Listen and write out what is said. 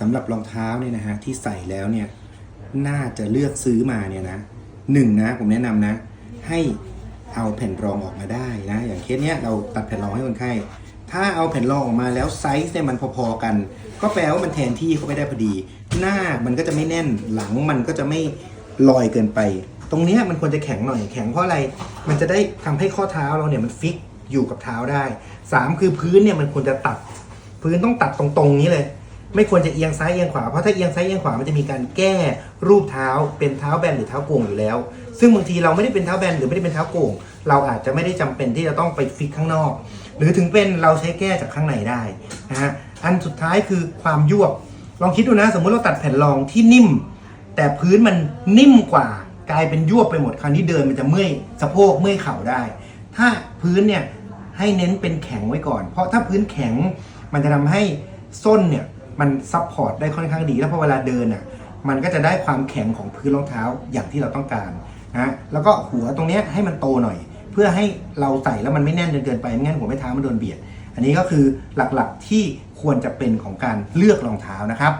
สำหรับรองเท้าเนี่ยนะฮะที่ใส่แล้วเนี่ยน่าจะเลือกซื้อมาเนี่ยนะหนึ่งนะผมแนะนำนะ ให้เอาแผ่นรองออกมาได้นะอย่างเคสเนี้ยเราตัดแผ่นรองให้คนไข้ถ้าเอาแผ่นรองออกมาแล้วไซส์เนี่ยมันพอๆกัน ก็แปลว่ามันแทนที่เขาไปได้พอดี หน้ามันก็จะไม่แน่นหลังมันก็จะไม่ลอยเกินไป ตรงเนี้ยมันควรจะแข็งหน่อยแข็งเพราะอะไร มันจะได้ทำให้ข้อเท้าเราเนี่ยมันฟิกอยู่กับเท้าได้สามคือพื้นเนี่ยมันควรจะตัด พื้นต้องตัดตรงๆนี้เลย ไม่ควรจะเอียงซ้ายเอียงขวา เพราะถ้าเอียงซ้ายเอียงขวามันจะมีการแก้รูปเท้าเป็นเท้าแบนหรือเท้าโก่งอยู่แล้ว ซึ่งบางทีเราไม่ได้เป็นเท้าแบนหรือไม่ได้เป็นเท้าโก่ง เราอาจจะไม่ได้จำเป็นที่จะต้องไปฟิกข้างนอก หรือถึงเป็นเราใช้แก้จากข้างในได้นะฮะ อันสุดท้ายคือความยวบ ลองคิดดูนะ สมมุติเราตัดแผ่นรองที่นิ่ม แต่พื้นมันนิ่มกว่ากลายเป็นยวบไปหมดคราวนี้เดินมันจะเมื่อยสะโพกเมื่อยเข่าได้ ถ้าพื้นเนี่ยให้เน้นเป็นแข็งไว้ก่อน เพราะถ้าพื้นแข็งมันจะทำให้ส้นเนี่ย มันซับพอร์ตได้ค่อนข้างดี แล้วพอเวลาเดินอะมันก็จะได้ความแข็งของพื้นรองเท้าอย่างที่เราต้องการนะแล้วก็หัวตรงเนี้ยให้มันโตหน่อย เพื่อให้เราใส่แล้วมันไม่แน่นจนเกินไปไม่งั้นหัวไม่เท้ามันโดนเบียด อันนี้ก็คือหลักๆที่ควรจะเป็นของการเลือกรองเท้านะครับ